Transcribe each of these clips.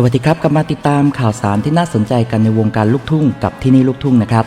สวัสดีครับกลับมาติดตามข่าวสารที่น่าสนใจกันในวงการลูกทุ่งกับที่นี่ลูกทุ่งนะครับ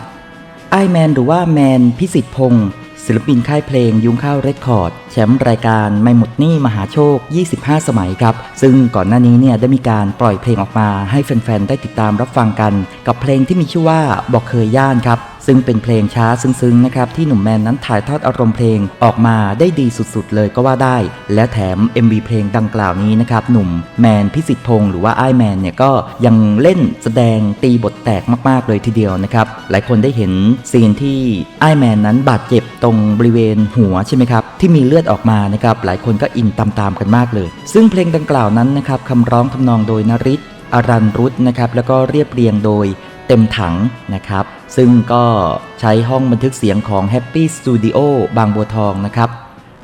ไอแมนหรือว่าแมนพิสิทธิพงศ์ศิลปินค่ายเพลงยุ้งข้าวเรคคอร์ด แชมป์รายการไม่หมดหนี้มหาโชค 25 สมัยครับ ซึ่งก่อนหน้านี้เนี่ยได้มีการปล่อยเพลงออกมาให้แฟน ๆ ได้ติดตามรับฟังกัน กับเพลงที่มีชื่อว่าบอกเคยย่านครับซึ่งเป็นเพลงช้าซึ้งๆนะครับที่หนุ่มแมนนั้นถ่ายทอดอารมณ์เพลงออกมาได้ดีสุดๆเลยก็ว่าได้ และแถม MV เพลงดังกล่าวนี้นะครับหนุ่มแมนพิสิทธิพงศ์หรือว่าไอแมนเนี่ยก็ยังเล่นแสดงตีบทแตกมากๆเลยทีเดียวนะครับหลายคนได้เห็นซีนที่ไอแมนนั้นบาดเจ็บตรงบริเวณหัวใช่ไหมครับที่มีเลือดออกมานะครับหลายคนก็อินตามๆกันมากเลย ซึ่งเพลงดังกล่าวนั้นนะครับคำร้องทำนองโดยนริศอารันรุตนะครับแล้วก็เรียบเรียงโดยเต็มถังนะครับ ซึ่งก็ใช้ห้องบันทึกเสียงของ Happy Studio บางบัวทองนะครับ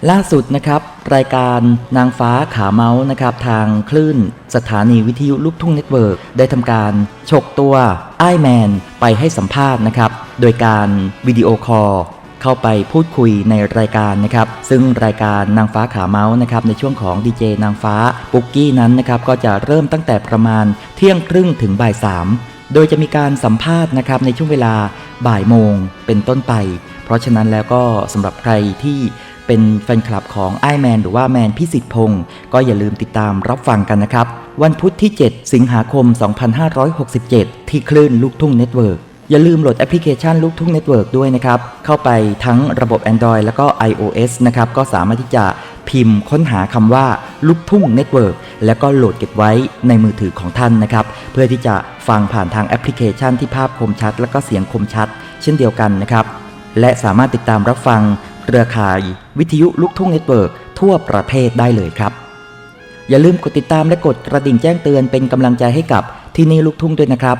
ล่าสุดนะครับ รายการนางฟ้าขาเมาส์นะครับ ทางคลื่นสถานีวิทยุลูกทุ่งเน็ตเวิร์กได้ทำการฉกตัวไอแมนไปให้สัมภาษณ์นะครับ โดยการวิดีโอคอลเข้าไปพูดคุยในรายการนะครับ ซึ่งรายการนางฟ้าขาเมาส์นะครับในช่วงของดีเจนางฟ้าปุกกี้นั้นนะครับก็จะเริ่มตั้งแต่ประมาณเที่ยงครึ่งถึงบ่ายสาม โดยจะมีการสัมภาษณ์นะครับในช่วงเวลาบ่ายโมงเป็นต้นไป เพราะฉะนั้นแล้วก็สำหรับใครที่เป็นแฟนคลับของไอแมนหรือว่าแมนพิสิทธิพงศ์ก็อย่าลืมติดตามรับฟังกันนะครับ วันพุธที่ 7 สิงหาคม 2567 ที่คลื่นลูกทุ่งเน็ตเวิร์กอย่าลืมโหลดแอปพลิเคชันลูกทุ่งเน็ตเวิร์กด้วยนะครับ เข้าไปทั้งระบบ Android แล้วก็ iOS นะครับ ก็สามารถที่จะ พิมพ์ค้นหาคำว่าลูกทุ่งเน็ตเวิร์กแล้วก็โหลดเก็บไว้ในมือถือของท่านนะครับ เพื่อที่จะฟังผ่านทางแอปพลิเคชันที่ภาพคมชัด แล้วก็เสียงคมชัด เช่นเดียวกันนะครับ และสามารถติดตามรับฟังเครือข่าย วิทยุลูกทุ่งเน็ตเวิร์กทั่วประเทศได้เลยครับ อย่าลืมกดติดตามและกดกระดิ่งแจ้งเตือนเป็นกำลังใจให้กับที่นี่ลูกทุ่งด้วยนะครับ